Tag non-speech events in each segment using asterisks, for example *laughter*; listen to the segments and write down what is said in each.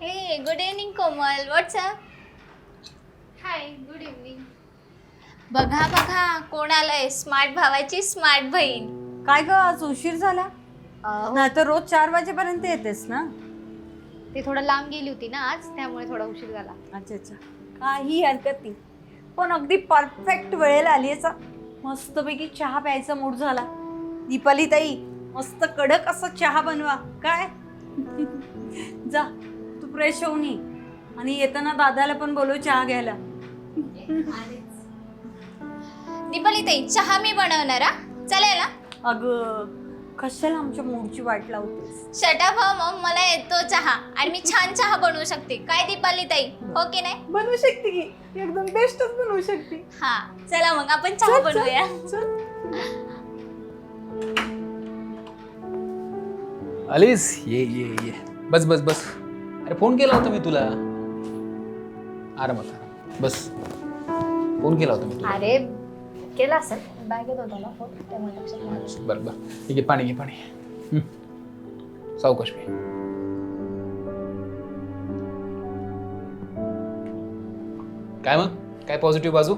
Hey, good evening, Komal. What's up? Hi good evening बघा बघा कोण आलंय? स्मार्ट भावाची स्मार्ट बहीण. काय ग आज उशीर झाला? नाही तर रोज चार वाजेपर्यंत येतेस ना? ते थोडं लांब गेली होती ना आज त्यामुळे थोडा उशीर झाला. अच्छा अच्छा. काही हरकत नाही. पण अगदी परफेक्ट वेळेला आली आहेस मस्तपैकी चहा प्यायचा मूड झाला. दीपाली ताई मस्त कडक असा चहा बनवा. काय? *laughs* जा. फ्रेश होऊन ये. आणि येताना दादाला पण बोलव चहा घ्यायला. दीपाली ताई चहा मी बनवणार हा? चालेल ना अगं कशाला आमच्या मूडची वाट लावतेस? शटा भाऊ मग मला येतो चहा. आणि मी छान चहा बनवू शकते. काय दीपाली ताई हो की नाही? बनवू शकते की. एकदम बेस्टच बनवू शकते. हा चला मग आपण चहा बनवूया. आलीस ये ये ये. बस बस बस. अरे फोन केला होता मी तुला. आरामात आरामात. बस. फोन केला होता मी तुला. अरे केला असेल. बॅगेत होता ना फोन त्यामुळे लक्षात नाही आलं. बरं बरं. ठीक आहे पाणी घे पाणी हं. सावकाश मी. काय मग? काय पॉझिटिव्ह बाजू?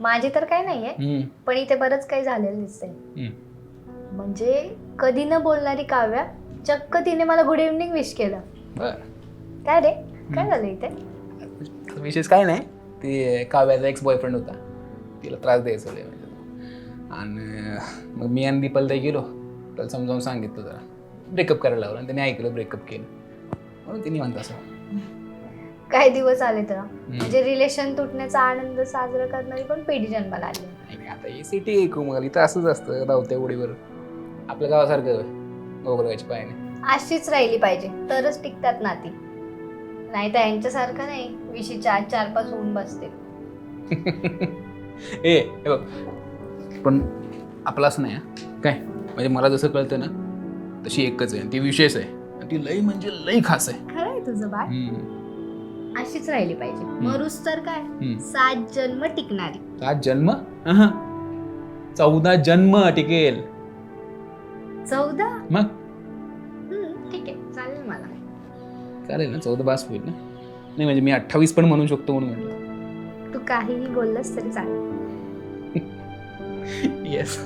माझी तर काही नाहीये हं, पण इथे बरंच काही झालेलं दिसतंय. हं. म्हणजे कधी न बोलणारी काव्या चक्क तिने मला गुड इव्हनिंग विश केलं. बरं. काय रे? काय झालं इथे? विशेष काय नाही. ते काव्याचा एक्स बॉयफ्रेंड होता. तिला त्रास द्यायचा लय म्हणजे. तो. आणि मग मी आणि दीपालताई गेलो. त्याला समजावून सांगितलं जरा. ब्रेकअप करायला लावलं आणि त्याने ऐकलं ब्रेकअप केलं. म्हणून तिने म्हणत असं. काही दिवस आले तर. म्हणजे रिलेशन तुटण्याचा आनंद साजरा करणारी पण पिढी जन्माला आली? नाही आता ही सिटी आहे कुमार इथं असंच असतं. धावत्या उडीवर आपल्या गावासारखं. गोगलगायच्या पायाने अशीच राहिली पाहिजे तरच टिकतात नाती. नाही तर यांच्यासारखं नाही विशी चार चार पाच होऊन बसते *laughs* ए हे बघ. पण आपलं असं नाही हा. काय? म्हणजे मला जसं कळतं ना तशी एकच आहे. आणि ती विशेष आहे. आणि ती लई म्हणजे लई खास आहे. खरं आहे तुझं बाळ. हम्म. अशीच राहिली पाहिजे. मरूस तर काय? हम्म. सात जन्म टिकणारी. सात जन्म. चौदा जन्म टिकेल. चौदा? मग? हम्म, ठीक आहे चालेल मला. चालेल ना चौदा बास होईल ना. नाही म्हणजे मी अठ्ठावीस पण म्हणू शकतो म्हणून म्हटलं. तू काहीही बोललंस तरी चालेल. *laughs* येस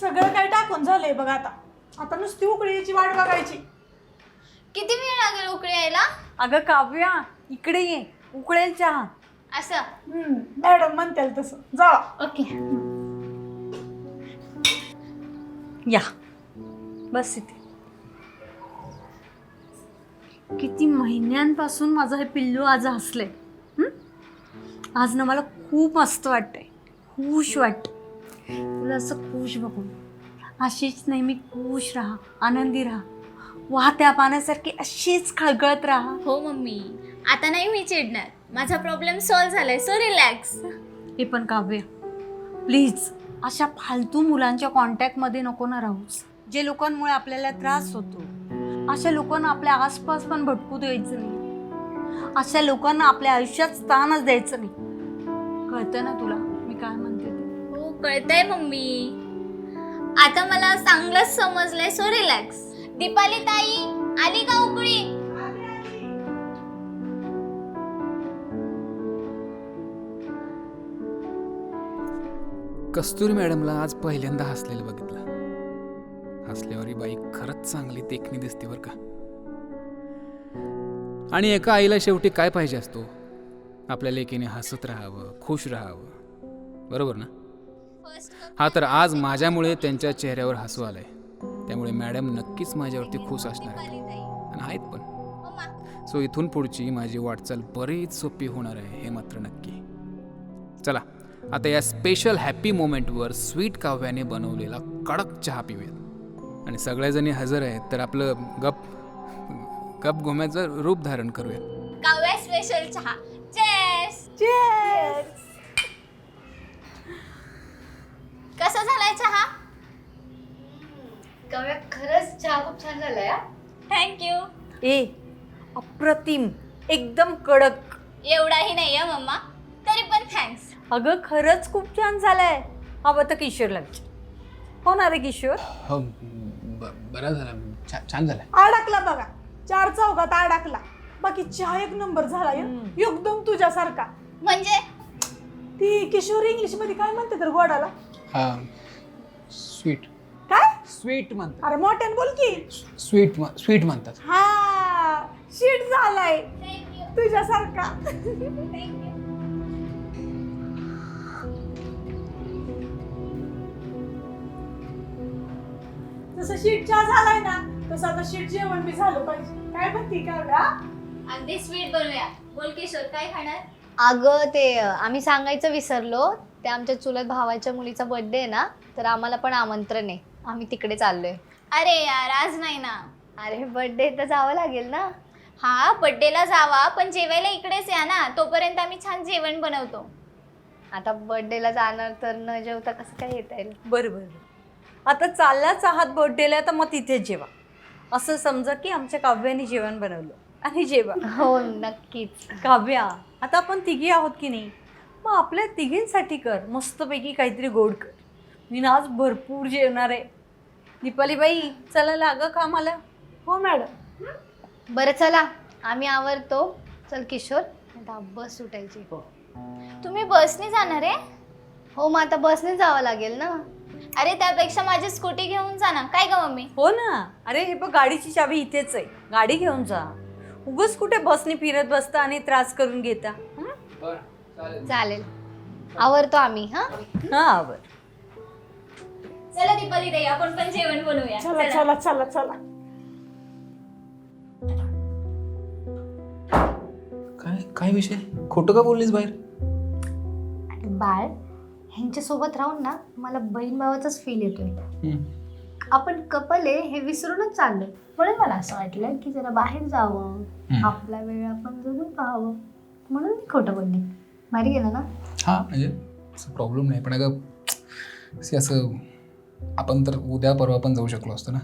सगळं काय टाकून झालंय बघ आता. आता नुसती उकळीची वाट बघायची. किती वेळ लागेल उकळी यायला? अगं काव्या इकडे ये. उकळेल चहा. असं? मॅडम म्हणतील तसं. जा. ओके. या. बस इथे. किती महिन्यांपासून माझं हे पिल्लू आज हसले आज ना मला खूप मस्त वाटतंय. खुश वाटत तुला असं खुश बघून. अशीच नेहमी खुश राहा. आनंदी राहा. वाहत्या पाण्यासारखी अशीच खळगळत राहा. हो मम्मी आता नाही मी चिडणार. माझा प्रॉब्लेम सॉल्व्ह झालाय सो रिलॅक्स हे पण काव्य. प्लीज अशा फालतू मुलांच्या कॉन्टॅक्टमध्ये नको ना राहूस जे लोकांमुळे आपल्याला त्रास होतो अशा लोकांना आपल्या आसपास पण भटकू द्यायचं नाही. अशा लोकांना आपल्या आयुष्यात स्थानच द्यायचं नाही. कळतं ना तुला? मी काय म्हणते ते? हो कळतंय मम्मी. आता मला चांगलंच समजलंय सो रिलॅक्स दीपाली ताई आली का उकळी? कस्तुरी मॅडमला आज पहिल्यांदा हसलेलं बघितलं. हसल्यावर ही बाई खरंच चांगली देखणी दिसते बरं का. आणि एका आईला शेवटी काय पाहिजे असतो? आपल्या लेकीने हसत राहावं खुश राहावं. बरोबर ना? हा तर आज माझ्यामुळे त्यांच्या चेहऱ्यावर हसू आलंय. त्यामुळे मॅडम नक्कीच माझ्यावरती खुश असणार. आहेत ताई आणि आहेत पण. मम्मा सो इथून पुढची माझी वाटचाल बरीच सोपी होणार आहे हे मात्र नक्की. चला आता या स्पेशल हॅपी मोमेंटवर स्वीट काव्याने बनवलेला कडक चहा पिऊयात. आणि सगळ्याजणी हजर आहेत तर आपलं गप गप घुम्याचं रूप धारण करूयात. काव्या स्पेशल चहा. चेस कसा झालाय चहा काव्या खरंच चहा खूप छान झालाय हा? थँक्यू ए अप्रतिम. एकदम कडक. एवढाही नाही आहे मम्मा. तरी पण थँक्स अगं खरंच खूप छान झालंय. हवं तर किशोरला विचार हो ना रे किशोर? हो ब- बरं झालं. छान छान झालं अडकला बघा. चार चौघात अडकला बाकी चहा एक नंबर झाला य. एकदम तुझ्यासारखा. म्हणजे? ती किशोर इंग्लिशमध्ये काय म्हणते तर गोडाला? हा स्वीट स्वीट म्हणतात. अरे मोठ्यान बोल की. स्वीट स्वीट म्हणतात. हा शीट झालाय. थँक्यू तुझ्यासारखा. थँक्यू जसं शीट चहा झालाय ना तसं आता शीट जेवण बी झालं पाहिजे. काय म्हणती का? अगदी स्वीट बनवूया बोल किशोर काय खाणार? अगं ते अं, आम्ही सांगायचं विसरलो. ते आमच्या चुलत भावाच्या मुलीचा बर्थडे आहे ना तर आम्हाला पण आमंत्रण आहे. आम्ही तिकडे चाललोय. अरे यार आज नाही ना. अरे बर्थडे तर जावं लागेल ना? हा बड्डेला जावा पण जेवायला इकडेच या ना. तोपर्यंत आम्ही छान जेवण बनवतो. आता बर्थडेला जाणार तर न जेवता कसं काय येता येईल? बरं बरं बरं. आता चाललाच आहात बर्थडेला तर मग तिथेच जेवा. असं समजा की आमच्या काव्याने जेवण बनवलं आणि जेवा. हो नक्कीच. काव्या आता आपण तिघी आहोत की नाही? मग आपल्या तिघींसाठी कर. मस्तपैकी काहीतरी गोड कर. मी ना आज भरपूर जेवणार आहे. दीपाली बाई चला लागा कामाला. हो मॅडम. बरं चला. आम्ही आवरतो. चल किशोर. आता बस सुटायची तुम्ही बसने जाणार आहे? हो मग आता बसने जावं लागेल ना. अरे त्यापेक्षा माझी स्कूटी घेऊन जा ना. काय ग मम्मी? हो ना. अरे हे बघ गाडीची चावी इथेच आहे. गाडी घेऊन जा. उगच कुठे बसने फिरत बसता आणि त्रास करून घेता हं? चालेल. आवरतो आम्ही हा? हा बरं चला दीपाली ताई आपण पण जेवण बनवूया. चला चला. चला चला काय काय विषय? खोटं का बोललीस बाहेर? आणि बाळ ह्यांच्यासोबत राहून ना मला बहीण भावाचाच फील येतोय. हम्म. आपण कपल आहे हे विसरूनच चाललोय. म्हणून मला असं वाटलं की जरा बाहेर जावं हम्म. आपला वेळ आपण जगून पाहावं. म्हणून मी खोटं बोलली. भारी गेलं ना? हां म्हणजे असं प्रॉब्लेम नाही. पण अगं see, असं आपण तर उद्या परवा पण जाऊ शकलो असतो ना.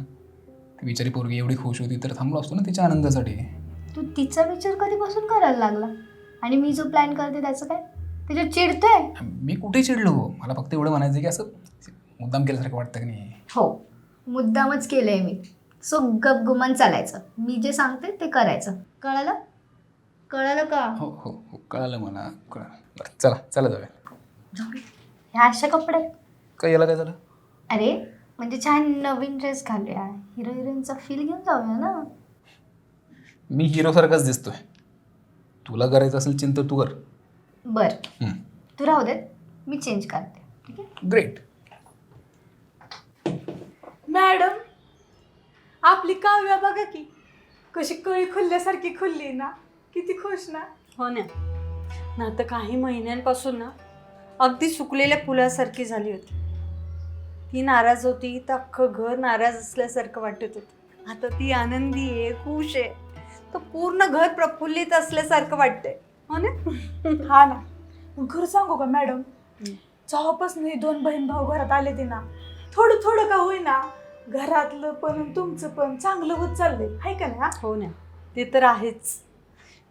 ती बिचारी पोरगी एवढी खुश होती तर थांबलो असतो ना तिच्या आनंदासाठी. तू तिचा विचार कधीपासून करायला लागला? आणि मी जो प्लॅन करते त्याचं काय? त्याच्यात चिडतोय? मी कुठे चिडलो? मला फक्त एवढं म्हणायचं की असं मुद्दाम केल्यासारखं वाटतं की नाही. हो. मुद्दामच केलंय मी. सो गपगुमान चालायचं. मी जे सांगते ते करायचं. कळालं? कळालं का? हो हो हो. कळालं मला. कळालं. बरं चला चला जाऊया. ह्या अशा कपडे. काय याला काय झालं? अरे म्हणजे छान नवीन ड्रेस घालूया हिरो हिरोईनचा फील घेऊन जाऊया ना. मी हिरोसारखाच दिसतोय. तुला करायचं असेल चिंता तू कर. बर. तू राहू देत. मी चेंज करते. ठीक आहे? ग्रेट मॅडम आपली काव्या बघा की. कशी कळी खुलल्यासारखी खुलली ना. किती खुश ना. हो ना. ना आता काही महिन्यांपासून ना अगदी सुकलेल्या फुलासारखी झाली होती. ती नाराज होती तर अख्खं घर नाराज असल्यासारखं वाटत होतं. आता ती आनंदी आहे खुश आहे. तर पूर्ण घर प्रफुल्लित असल्यासारखं वाटतंय. हो ना? *laughs* हा ना. खरं सांगू का मॅडम? जेव्हापासून हे दोन बहीण भाऊ घरात आले ते ना थोडं थोडं का होईना घरातलं पण तुमचं पण चांगलं होत चाललंय. हाय का नाही हा? हो ना. ते तर आहेच.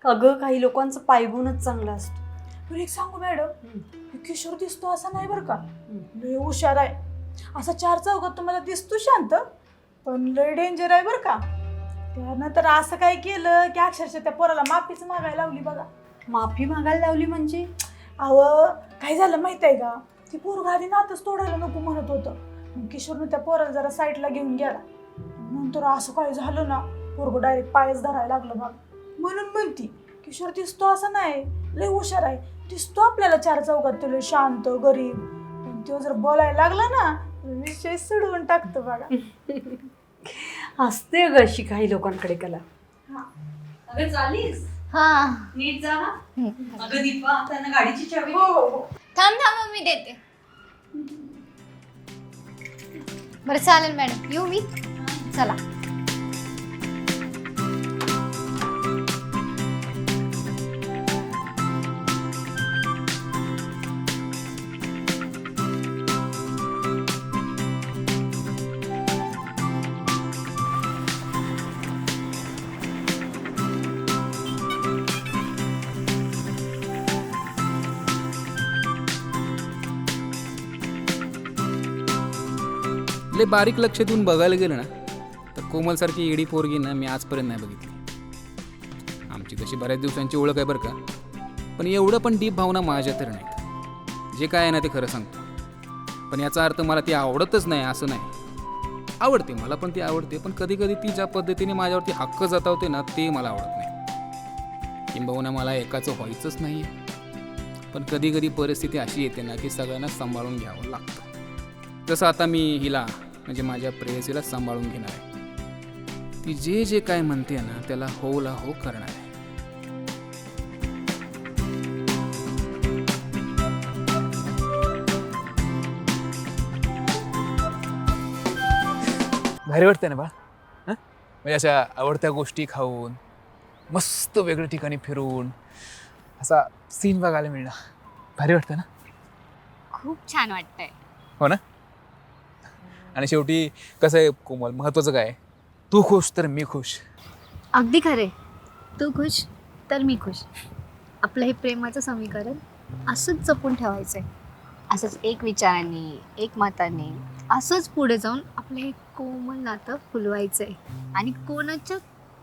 अगं काही लोकांचं पायगुणच चांगला असतो. पण एक सांगू मॅडम. हे किशोर दिसतो असा नाही बरं का. हुशार आहे. असा चार चौकात तुम्हाला दिसतो शांत पण लय डेंजर आहे बरं का. त्यानंतर असं काय केलं की अक्षरशः त्या पोराला माफीच मागायला लावली बघा. माफी मागायला लावली म्हणजे? अव काय झालं माहीत आहे का? ती पोरगा आधी नातच तोडायला नको म्हणत होतं. मग किशोरनं त्या पोराला जरा साईडला घेऊन गेला. नंतर असं काय झालं ना पोरग डायरेक्ट पायच धरायला लागलं बघ. म्हणून म्हणती किशोर दिसतो असं नाही लय हुशार आहे. दिसतो आपल्याला चार चौकात तो लय शांत गरीब. पण तो जर बोलायला लागला ना विषय सोडवून टाकतो बघा. *laughs* असते अगं अशी काही लोकांकडे कला. हा. अगं चालीस? हा. नीट जा. हा. हम्म. अगं दीपा त्यांना गाडीची चावी हो हो हो. थांब थांब मी देते. बरं चालेल मॅडम. येऊ मी. चला. बारीक लक्ष देऊन बघायला गेलं ना तर कोमलसारखी एडी पोरगी ना मी आजपर्यंत नाही बघितली. आमची तशी बऱ्याच दिवसांची ओळख आहे बरं का पण एवढं पण डीप भावना माझ्या तर नाहीत. जे काय आहे ना ते खरं सांगतो. पण याचा अर्थ मला ती आवडतच नाही असं नाही. आवडते मला पण ती आवडते पण कधी कधी ती ज्या पद्धतीने माझ्यावरती हक्क जतावते ना ते मला आवडत नाही. किंबहुना मला एकाचं व्हायचंच नाही पण कधी कधी परिस्थिती अशी येते ना की सगळ्यांना सांभाळून घ्यावं लागतं. जसं आता मी हिला म्हणजे माझ्या प्रेयसीला सांभाळून घेणार आहे. ती जे जे काय म्हणते ना त्याला होला हो करणार आहे. भारी वाटतं ना बा? हां? म्हणजे अशा आवडत्या गोष्टी खाऊन मस्त वेगळ्या ठिकाणी फिरून असा सीन बघायला मिळणं भारी वाटतं ना? खूप छान वाटतंय. हो ना? आणि शेवटी कसं आहे कोमल महत्त्वाचं काय? तू खुश तर मी खुश. अगदी खरे तू खुश तर मी खुश. आपलं हे प्रेमाचं समीकरण असंच जपून ठेवायचं आहे असंच एक विचाराने एक मताने असंच पुढे जाऊन आपलं हे कोमल नातं फुलवायचं आहे आणि कोणाच्या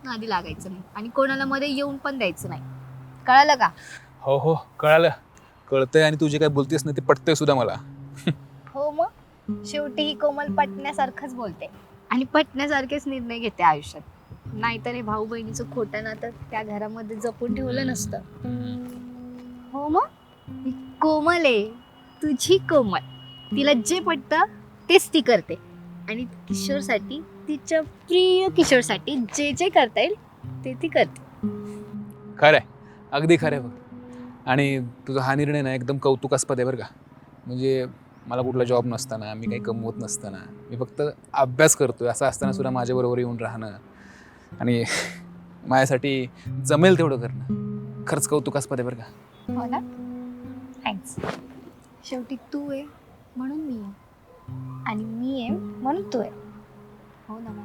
नादी लागायचं नाही. आणि कोणाला मध्ये येऊन पण द्यायचं नाही. कळालं का? हो हो कळालं. कळतंय आणि तू जे काय बोलतेस ना ते पटतंय सुद्धा मला. हो मग? शेवटी ही कोमल पटण्यासारखंच बोलते. आणि पटण्यासारखेच निर्णय घेते आयुष्यात. नाहीतर हे भाऊ बहिणीचं खोटं नातं त्या घरामध्ये जपून ठेवलं नसतं. हो मग? कोमल आहे. तुझी कोमल. तिला जे पटतं तेच ती करते. आणि किशोरसाठी तिच्या प्रिय किशोरसाठी जे जे करता येईल ते ती करते. खरं आहे अगदी खरं आहे बघ. आणि तुझा हा निर्णय ना एकदम कौतुकास्पद आहे बरं का. म्हणजे मला कुठला जॉब नसताना मी काही कमवत नसताना. मी फक्त अभ्यास करतोय असं असताना सुद्धा माझ्याबरोबर येऊन राहणं. आणि *laughs* माझ्यासाठी जमेल तेवढं करणं. खरंच कौतुकास्पद आहे बरं का. हो ना? थँक्स शेवटी तू आहे म्हणून मी आहे आणि मी आहे म्हणून तू आहे हो ना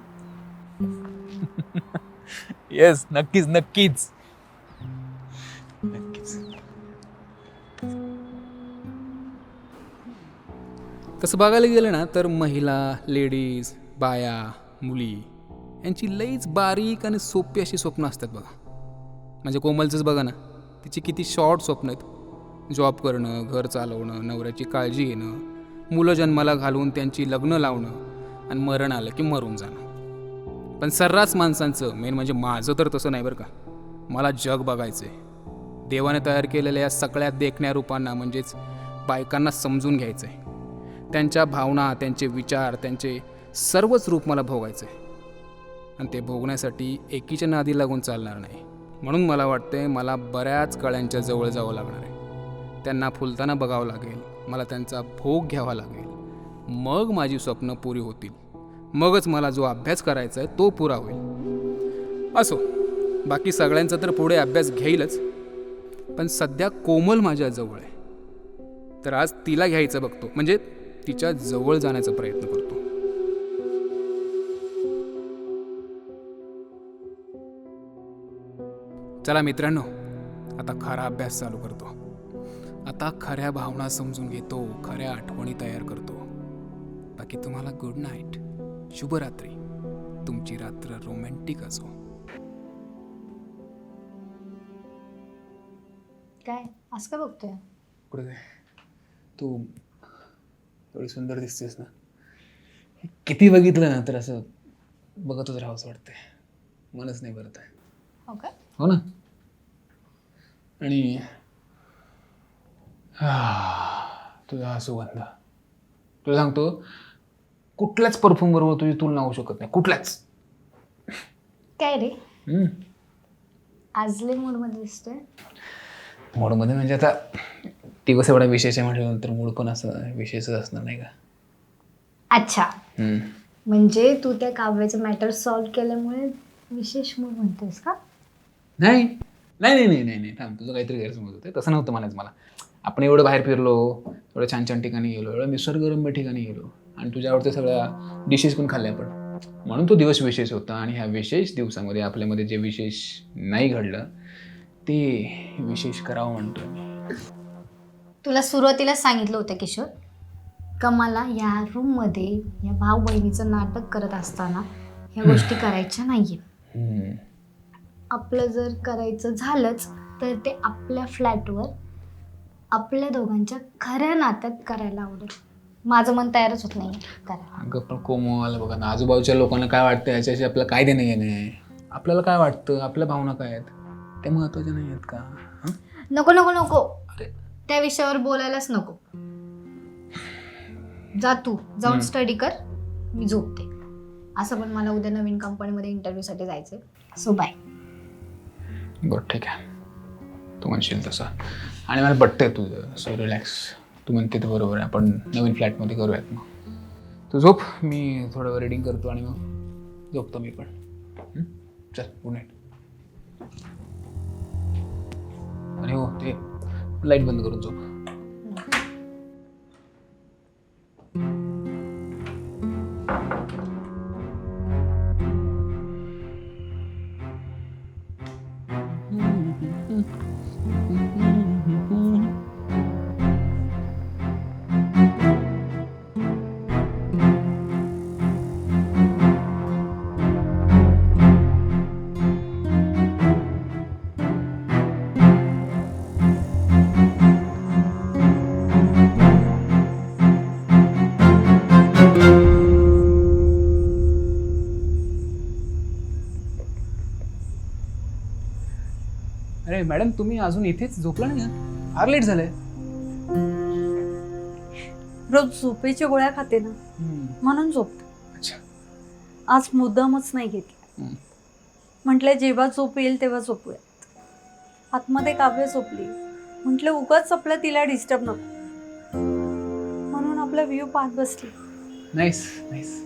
येस *laughs* नक्कीच नक्कीच. तसं बघायला गेलं ना तर महिला लेडीज बाया मुली यांची लईच बारीक आणि सोपी अशी स्वप्न असतात बघा. म्हणजे कोमलचंच बघा ना तिची किती शॉर्ट स्वप्न आहेत. जॉब करणं घर चालवणं नवऱ्याची काळजी घेणं मुलं जन्माला घालून त्यांची लग्न लावणं आणि मरण आलं की मरून जाणं. पण सर्रास माणसांचं मेन म्हणजे माझं तर तसं नाही बरं का. मला जग बघायचं आहे देवाने तयार केलेल्या या सगळ्या देखण्या रूपांना म्हणजेच बायकांना समजून घ्यायचं आहे त्यांच्या भावना त्यांचे विचार त्यांचे सर्वच रूप मला भोगायचं आहे. आणि ते भोगण्यासाठी एकीच्या नादी लागून चालणार नाही. म्हणून मला वाटते मला बऱ्याच कळ्यांच्या जवळ जावं लागणार आहे. त्यांना फुलताना बघावं लागेल. मला त्यांचा भोग घ्यावा लागेल. मग माझी स्वप्न पुरी होतील. मगच मला जो अभ्यास करायचा आहे तो पुरा होईल. असो बाकी सगळ्यांचा तर पुढे अभ्यास घेईलच. पण सध्या कोमल माझ्याजवळ आहे. तर आज तिला घ्यायचं बघतो. म्हणजे तिच्या जवळ जाण्याचा प्रयत्न करतो. चला मित्रांनो आता खरा अभ्यास चालू करतो. आता खऱ्या भावना समजून घेतो खऱ्या आठवणी तयार करतो. बाकी तुम्हाला गुड नाईट शुभरात्री. तुमची रात्र रोमॅन्टिक असो. काय? असं का बघतोय? कुठे काय तू एवढी सुंदर दिसतेस ना. किती बघितलं ना तर असं बघतच राहावंसं वाटतंय. मनच नाही भरत आहे. हो का? हो ना. आणि हा, तुझा हा सुगंध. तुला सांगतो कुठल्याच परफ्यूम बरोबर तुझी तुलना होऊ शकत नाही. कुठल्याच. काय रे? हम्म. आज लय मूडमध्ये दिसतोय. मूडमध्ये म्हणजे आता दिवस एवढा विशेष आहे म्हटल्यानंतर मूड पण असं विशेषच असणार नाही का? अच्छा. हम्म. म्हणजे तू त्या काव्याचं मॅटर सॉल्व्ह केल्यामुळे विशेष मूड म्हणतोयस का? नाही. नाही नाही नाही नाही नाही थांब. तुझं काहीतरी गैरसमज होते तसं नव्हतं म्हणायचं मला. आपण एवढं बाहेर फिरलो एवढं छान छान ठिकाणी गेलो एवढं निसर्गरम्य ठिकाणी गेलो आणि तुझ्या आवडत्या सगळ्या डिशेस पण खाल्ल्या आपण. म्हणून तो दिवस विशेष होता आणि ह्या विशेष दिवसामध्ये आपल्यामध्ये जे विशेष नाही घडलं ते विशेष करावं म्हणतो तुला सुरुवातीला सांगितलं होतं किशोर का मला या रूममध्ये या भाऊ बहिणीचं नाटक करत असताना ह्या गोष्टी करायच्या नाहीये हम्म. आपलं जर करायचं झालंच तर ते आपल्या फ्लॅटवर आपल्या दोघांच्या खऱ्या नात्यात करायला आवडेल. माझं मन तयारच होत नाही करायला. अगं पण कोमल बघा ना आजूबाजूच्या लोकांना काय वाटतं याच्याशी आपलं काय देणं घेणं आहे? आपल्याला काय वाटतं? आपल्या भावना काय आहेत? ते महत्त्वाच्या नाही आहेत का? हं? नको नको नको. त्या विषयावर बोलायलाच नको. जा तू जाऊन हम्म. स्टडी कर मी झोपते. असं पण मला उद्या नवीन कंपनीमध्ये इंटरव्ह्यूसाठी जायचंय. सो बाय बरं ठीक आहे. तू म्हणशील तसं. आणि मला पटतंय तुझं सो रिलॅक्स तू म्हणते ते बरोबर आहे. आपण नवीन फ्लॅटमध्ये करूयात मग. तू झोप. मी थोडं रिडिंग करतो आणि मग झोपतो मी पण. हं? चल गुड नाईट आणि हो ते लाइट बंद करून झोप अरे मॅडम तुम्ही अजून इथेच झोपला नाही का? फार लेट झालंय. रोज झोपेच्या गोळ्या खाते ना म्हणून झोपते. अच्छा. आज मुद्दामच नाही घेतला. हम्म. म्हटलं जेव्हा झोप येईल तेव्हा झोपूयात. आतमध्ये काव्य झोपली. म्हटलं उगाच आपलं तिला डिस्टर्ब नको. म्हणून आपला व्ह्यू पाहत बसली. नाईस नाईस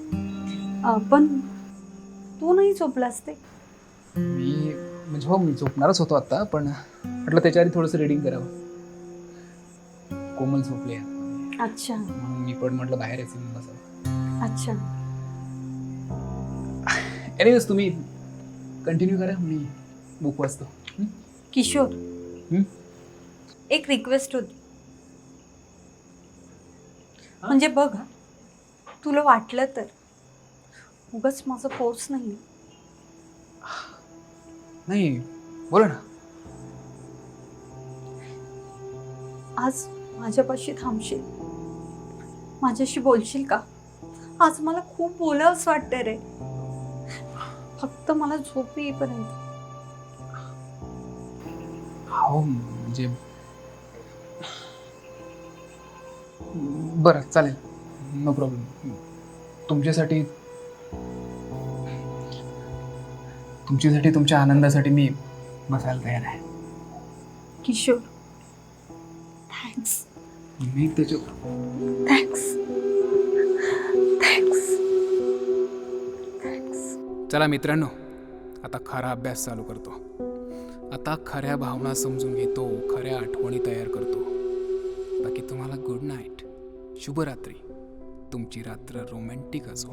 अं, पण तू नाही झोपलास ते? मी म्हणजे हो मी झोपणारच होतो आता पण म्हटलं त्याच्या आधी थोडंसं रिडिंग करावं. कोमल झोपली अच्छा. म्हणून मी पण म्हटलं बाहेर यायचं बसावं. अच्छा. एनिवेज तुम्ही कंटिन्यू करा मी बुक वाचतो? किशोर. हं? एक रिक्वेस्ट होती. म्हणजे बघ तुला वाटलं तर. उगाच माझा फोर्स नाही नाही बोला ना. आज माझ्यापाशी थांबशील? माझ्याशी बोलशील का? आज मला खूप बोलावंच वाटतंय रे. फक्त मला झोप येईपर्यंत. हो म्हणजे बरं चालेल. नो प्रॉब्लेम तुमच्यासाठी तुमच्यासाठी तुमच्या आनंदासाठी मी बसायला तयार आहे. किशोर थँक्स मी त्याच्या थँक्स थँक्स थँक्स चला मित्रांनो आता खरा अभ्यास चालू करतो. आता खऱ्या भावना समजून घेतो खऱ्या आठवणी तयार करतो. बाकी तुम्हाला गुड नाईट शुभरात्री. तुमची रात्र रोमॅन्टिक असो.